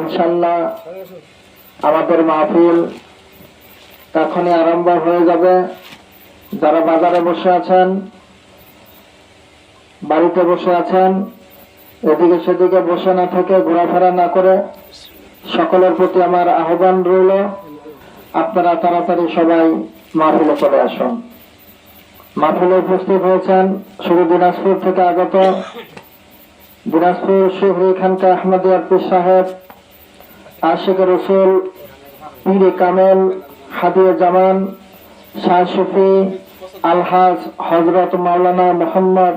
ইনশাল্লাহ আমাদের মাহফিল এখনই আরম্ভ হয়ে যাবে। যারা বাজারে বসে আছেন, বাড়িতে বসে আছেন, এদিকে সেদিকে বসে না থেকে ঘোরাফেরা না করে সকলের প্রতি আমার আহ্বান রইল। আপনারা তাড়াতাড়ি সবাই মাহফিলে চলে আসুন। মাহফিলে উপস্থিত হয়েছেন শুধু দিনাজপুর থেকে আগত দিনাজপুর শহরে খানকা আহমদিয়ার পীর সাহেব আশেখ রসুল, পীরে কামেল হাদিয়ে জামান, শাহ সুফি, আলহাজ হজরত মাওলানা মোহাম্মদ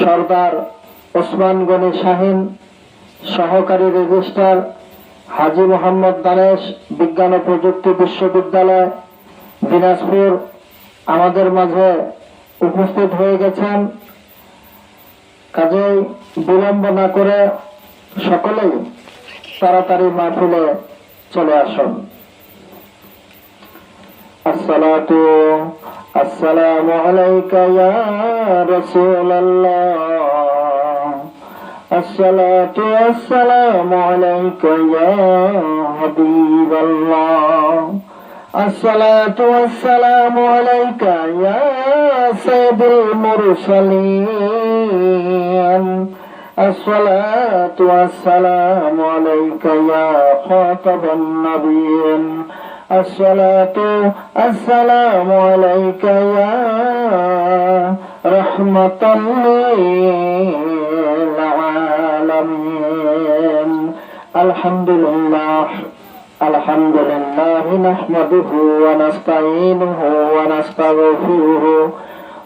সর্দার ওসমান গনি শাহিন, সহকারী রেজিস্ট্রার হাজি মোহাম্মদ দানেশ, বিজ্ঞান ও প্রযুক্তি বিশ্ববিদ্যালয়, দিনাজপুর। আমাদের মাঝে উপস্থিত হয়ে গেছেন। কাজেই বিলম্ব না করে সকলেই তাড়াতাড়ি মাহফিলে চলে আসুন আসসালাতু আসসালামু আলাইকা ইয়া রাসূলুল্লাহ الصلاة والسلام عليك يا حبيب الله الصلاة والسلام عليك يا سيد المرسلين الصلاة والسلام عليك يا خاطب النبيين. الصلاة السلام عليك يا رحمة للعالمين. الحمد لله الحمد لله نحمده ونستعينه ونستغفره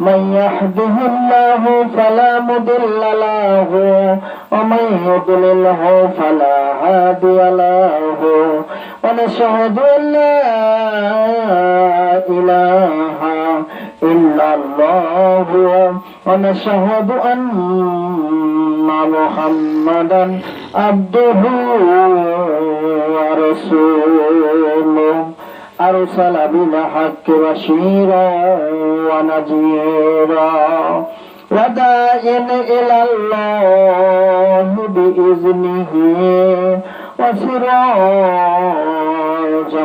من يهده الله فلا مضل له ومن يضلله فلا هادي له ونشهد أن لا إله إلا الله ونشهد أن محمدا عبده ورسوله أرسل بالحق بشيرا ونذيرا وداعيا إلى الله بإذنه وسراجا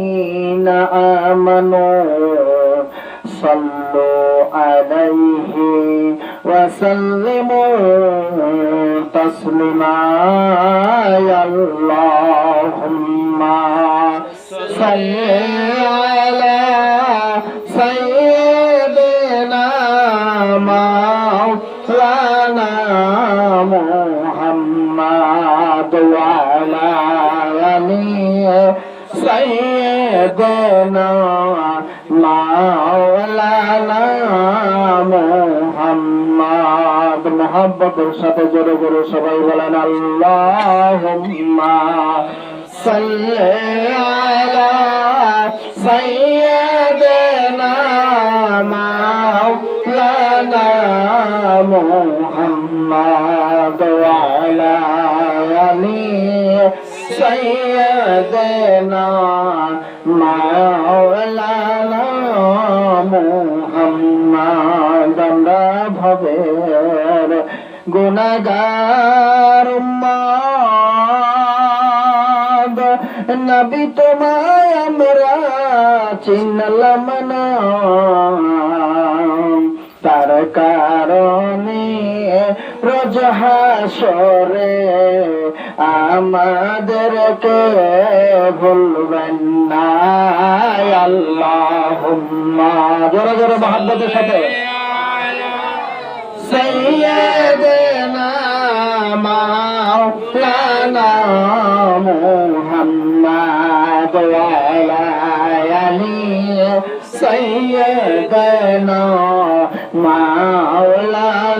الذين آمنوا صلوا عليه وسلموا تسليما يا اللهم صل على سيدنا مولانا محمد وعلى آله سيدنا مولانا মোহাম্মদ মোহাম্মদের সাথে জোরে জোরে সবাই বলেন আল্লাহুম্মা সাল্লি আলা সাইয়্যিদিনা মাওলানা মুহাম্মদ ওয়া আলা আলি মুহাম্মদ আমরা ভবের উম্মত নবী তোমায় আমরা চিনি চিনলাম না রজহাসরে আমাদেরকে ভুলবেন না আল্লাহ জোরে জোরে মহাব্বতের সাথে। মাওলানা মুহাম্মদ ওয়ালা আলী সৈয়দনা মাওলানা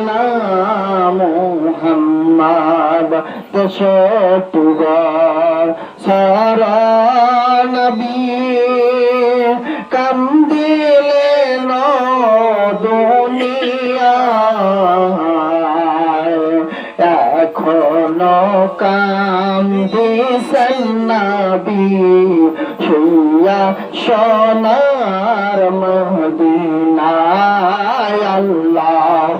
সব তুগার সারা নবী কান্দিলে দুনিয়া এখনও কান্দিসেন নবী শুয়া সোনার মদিনায়। আল্লাহ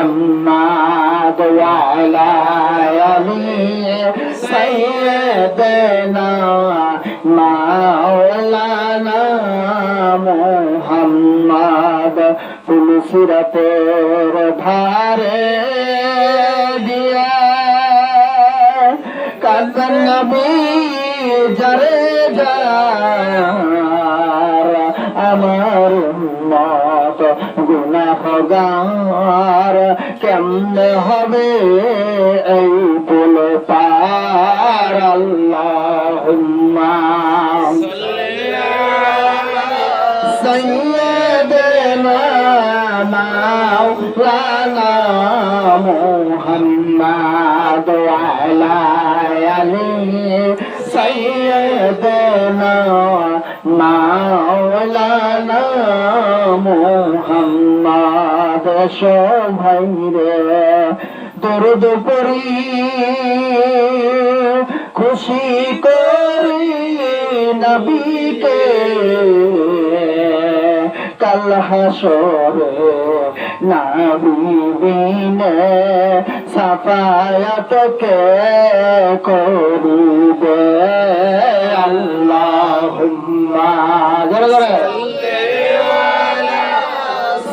محمد وعلى آله سيدنا مولانا محمد ফুলসিরাতের ধারে দিয়া কান্দন নবী জরে যার আমার মত গুনাহগার কেমনে হবে এই পুল পার আল্লাহুম্মা سيدنا مولانا محمد وعلى آله سيدنا مولانا محمد সবাই রে দরদ পরি খুশি করি নবীকে। কাল হাসরে নাবিবিনে সাফায়াত কে করিবে। আল্লাহুম্মা জোরে জোরে।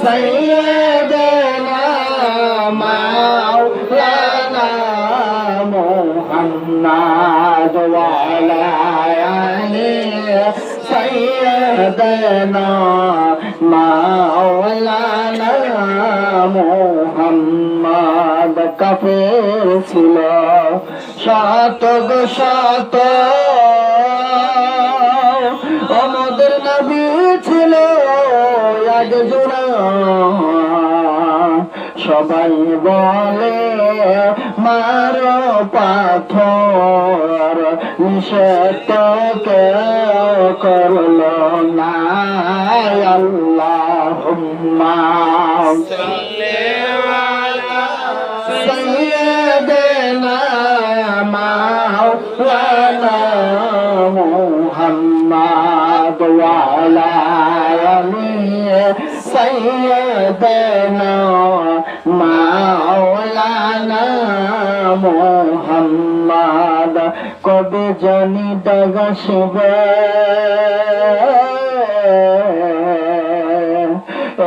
سيدنا مولانا محمد وعلى آله سيدنا مولانا محمد কাফের ছিল শত গো শত আমাদের নবী ছিল একজন সবাই বলে মার পাথর নিষেধ করল না। আল্লাহ জানি দাগা শিবে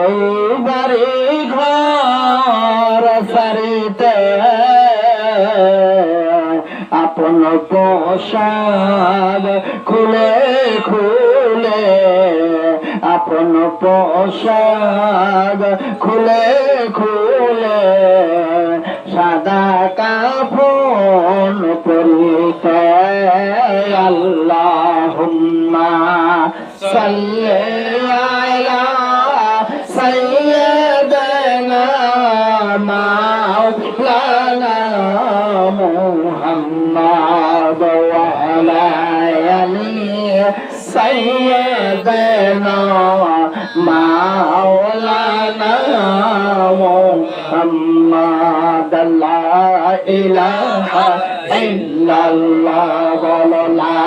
এইবারে ঘর সারিতে আপন পোশাক খুলে খুলে আপন পোশাক খুলে খুলে সাদা কাপন পরিতে আল্লাহুম্মা সাল্লি আলা সাইয়্যিদানা মাওলানা মুহাম্মাদ ওয়া আলা আলি সাইয়্যিদানা মাওলানা শাহাদা লা ইলাহা ইল্লাল্লাহ বলো লা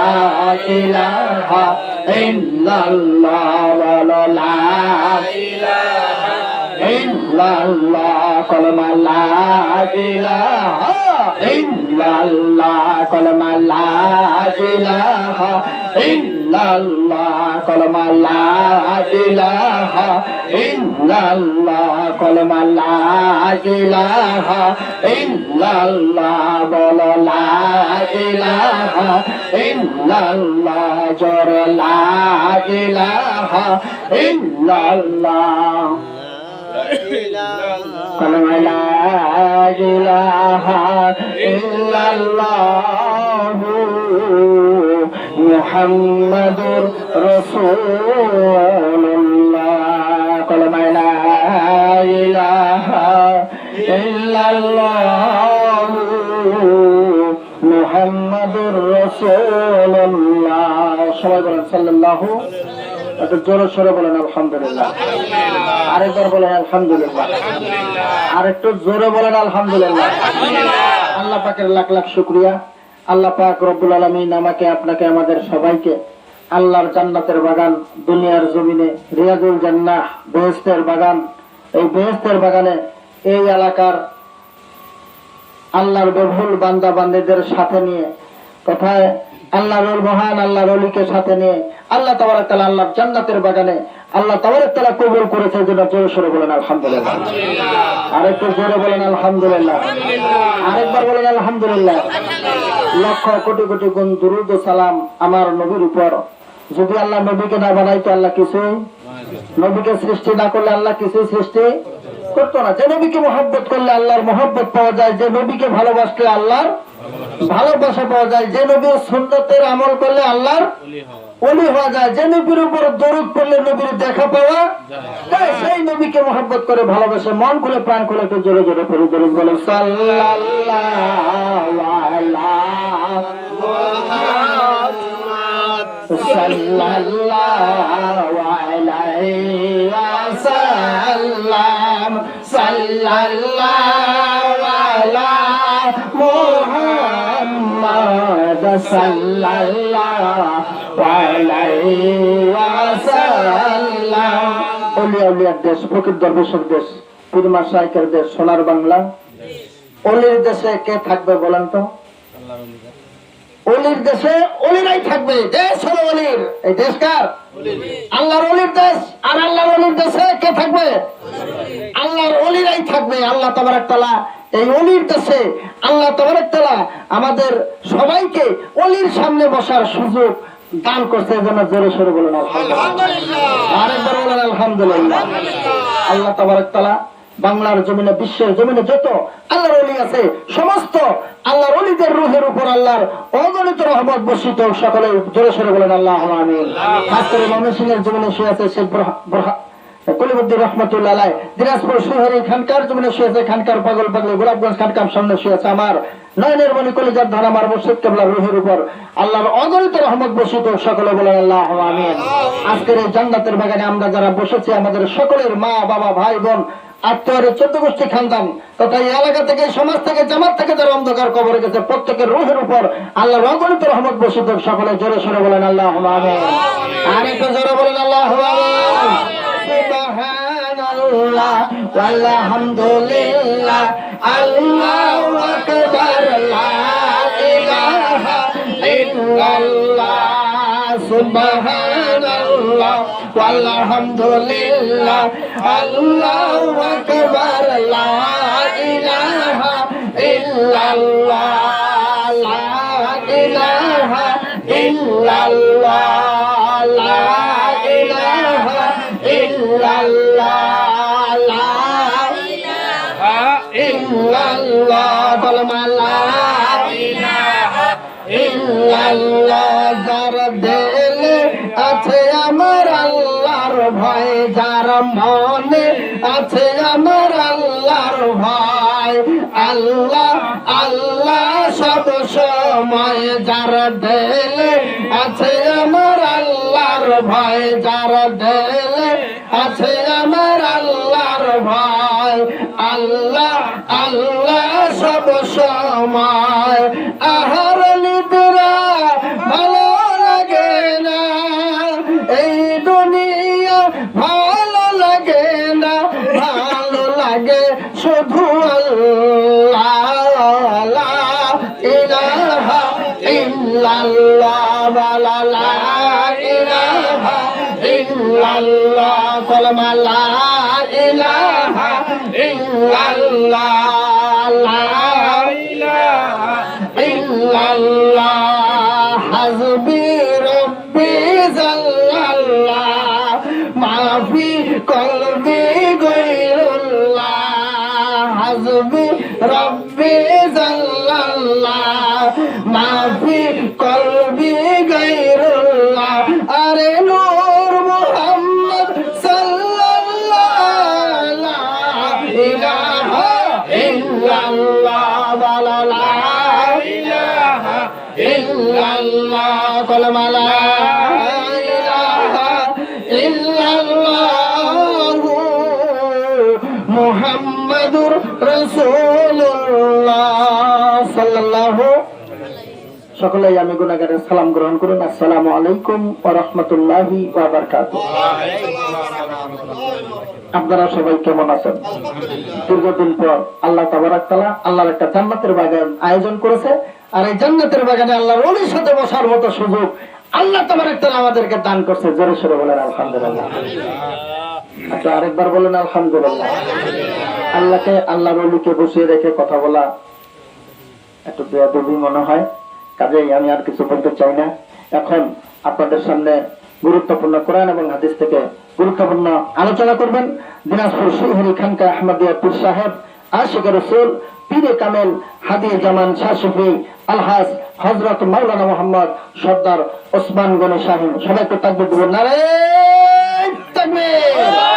ইলাহা ইল্লাল্লাহ বলো লা ইলাহা ইল্লাল্লাহ কলমা লা ইলাহা ইল্লাল্লাহ কলমা লা কলমা লা কলমা লা ইলাহা ইল্লাল্লাহ বল লা ইলাহা ইল্লাল্লাহ জোর লা কলমা মুহাম্মাদুর রাসূলুল্লাহ। কলমা ইল্লাল্লাহ মুহাম্মাদুর রাসূলুল্লাহ। সবাই বলেন সাল্লাল্লাহু একটু জোরে বলেন, আলহামদুলিল্লাহ। আরেকবার বলেন, আলহামদুলিল্লাহ। আর একটু জোরে বলেন, আলহামদুলিল্লাহ। আল্লাহ পাকের লাখ লাখ শুক্রিয়া। আল্লাহ পাক রব্বুল আলমিন আমাকে, আপনাকে, আমাদের সবাইকে আল্লাহর জান্নাতের বাগান, দুনিয়ার জমিনে, রিয়াজুল জান্নাহ বেহেস্তের বাগান, এই বেহেস্তের বাগানে এই এলাকার আল্লাহর বহুল বান্দা বান্দিদের সাথে নিয়ে কোথায় আল্লাহর মহান আল্লাহর অলিকে সাথে নিয়ে আল্লাহ আল্লাহর জান্নাতের বাগানে আল্লাহ তাআলা কবুল করেছে জোরে সরে বলেন আলহামদুলিল্লাহ। আরেকটু জোরে বলেন আলহামদুলিল্লাহ। আরেকবার বলেন আলহামদুলিল্লাহ। লক্ষ কোটি কোটি গুণ দুরুদ সালাম আমার নবীর উপর। যদি আল্লাহ নবীকে না বানাইতো আল্লাহ কিছু নবীকে সৃষ্টি না করলে আল্লাহ কিছু সৃষ্টি করতো না। যে নবীকে মহব্বত করলে আল্লাহর মহব্বত পাওয়া যায় যে নবীকে ভালোবাসলে আল্লাহর ভালোবাসা পাওয়া যায়। যে নবীর সুন্নতের আমল করলে আল্লাহর অলি হওয়া। যায়। যে নবীর উপর দরুদ পড়লে নবীর দেখা পাওয়া যায়। সেই নবীকে মহব্বত করে ভালোবাসে। মন খুলে প্রাণ খুলে একটু জোরে জোরে পড়ে দরুদ বলে সাল্লাল্লাহু আলা সাল্লাল্লাহু সাল্লাল্লাহু আলাইহি ওয়াসাল্লাম। ওলিয়া উলিয়ার দেশ দেশ দেশ, সোনার বাংলা। অলির দেশে কে থাকবে বলেন তো? অলির দেশে অলিরাই থাকবে দেশ হলো অলির। এই দেশ কার? আল্লাহর অলির দেশ, আর আল্লাহর অলির দেশে কে থাকবে? আল্লাহর অলিরাই থাকবে, আল্লাহ তাবারক তাআলা এই অলির দেশে আল্লাহ তাআলা আমাদের সবাইকে অলির সামনে বসার সুযোগ দান করছে যেন জোরে সরে বলেন আলহামদুলিল্লাহ। আরেকবার বলেন আলহামদুলিল্লাহ। আল্লাহ তাআলা বাংলার জমিনে বিশ্বের জমিনে যত আল্লাহর অলি আছে সমস্ত আল্লাহর অলিদের রুহের উপর আল্লাহর অগণিত রহমত বর্ষিত সকলে জোরে সরে বলেন আল্লাহ আমিন। খাস করে ময়মনসিংহের জমিনে শুয়ে আছে শেখ বরহা- রহমতুল্লাহ দিনাজপুর সুহারি খানকার জমিনে শুয়েছে খানকার পাগল পাগল, গোলাপগঞ্জ খানকার সামনে শুয়েছে আমার নয়নের মণি কলিজার ধান আমার মুর্শিদ কেবলার রুহের উপর। আল্লাহর অগণিত রহমত বসিত সকলে বলেন আল্লাহ আমিন। আজকের এই জান্নাতের বাগানে আমরা যারা বসেছি, আমাদের সকলের মা, বাবা, ভাই, বোন আত্মীয় চোদ্দ গোষ্ঠী খানদান, তথা এই এলাকা থেকে সমাজ থেকে, জামাত থেকে যারা অন্ধকার কবরে গেছে, প্রত্যেকের রুহের উপর আল্লাহ অগণিত রহমত বসিত সকলে জোরে সরে বলেন আল্লাহ আমিন। আর একটু জোরে বলেন আল্লাহ আমিন। সুবহানাল্লাহ ওয়ালহামদুলিল্লাহ আল্লাহু আকবার, লা ইলাহা ইল্লাল্লাহ, সুবহানাল্লাহ ওয়ালহামদুলিল্লাহ আল্লাহু আকবার, লা ইলাহা ইল্লাল্লাহ, লা ইলাহা ইল্লাল্লাহ। দিলে আছে আমার আল্লাহর ভয়, যার মনে আছে আমার আল্লাহর ভয়। আল্লাহ আল্লাহ সব সময় যার দিলে আছে আমার আল্লাহর ভয়, যার দিলে আছে আমার আল্লাহর ভয়। আল্লাহ আল্লাহ সব সময় আহার ভালো লাগে না, ভালো লাগে শুধু আল্লাহ ইলাহা ইল্লাল্লাহ লা ইলাহা ইল্লাল্লাহ কলমা লা ইলাহা ইল্লাল্লাহ মাফি কলবি গৈরুল্লাহ হাসবি রব্বি জাল্লাল্লাহ, মাফি কলবি গৈরুল্লাহ আরে নূর মুহাম্মদ সাল্লাল্লাহ লা ইলাহা ইল্লাল্লাহ লা ইলাহা ইল্লাল্লাহ কলমা মুহাম্মাদুর রাসূলুল্লাহ সাল্লাল্লাহু সকলেই আমি গুনাহগারের সালাম গ্রহণ করুন। আসসালামু আলাইকুম রাহমাতুল্লাহি আপনারা সবাই কেমন আছেন? দীর্ঘদিন পর আল্লাহ তাবারাক তাআলা আল্লাহর একটা জান্নাতের বাগান আয়োজন করেছে। আর এই জান্নাতের বাগানে আল্লাহর ওলির সাথে বসার মতো সুযোগ আল্লাহ তাবারাক তাআলা আমাদেরকে দান করছে। জোরে সোরে বলেন, আলহামদুলিল্লাহ। আচ্ছা আরেকবার বলেন, আলহামদুলিল্লাহ। আল্লাহকে আল্লাহর ওলিকে বসিয়ে রেখে কথা বলা একটু বেয়াদবি মনে হয়। কাজেই আমি আর কিছু বলতে চাই না। এখন আপনাদের সামনে গুরুত্বপূর্ণ কোরআন এবং হাদিস থেকে গুরুত্বপূর্ণ আলোচনা করবেন। দিনাজপুর সুহরি খানকা আহমদিয়া পীর সাহেব, আশিক রসুল, পীরে কামেল, হাদি জামান শাহসুফি আলহাজ হজরত মাওলানা মোহাম্মদ সর্দার ওসমান গনি শাহিন সবাইকে তাকবির দেবেন নারে তাকবীর!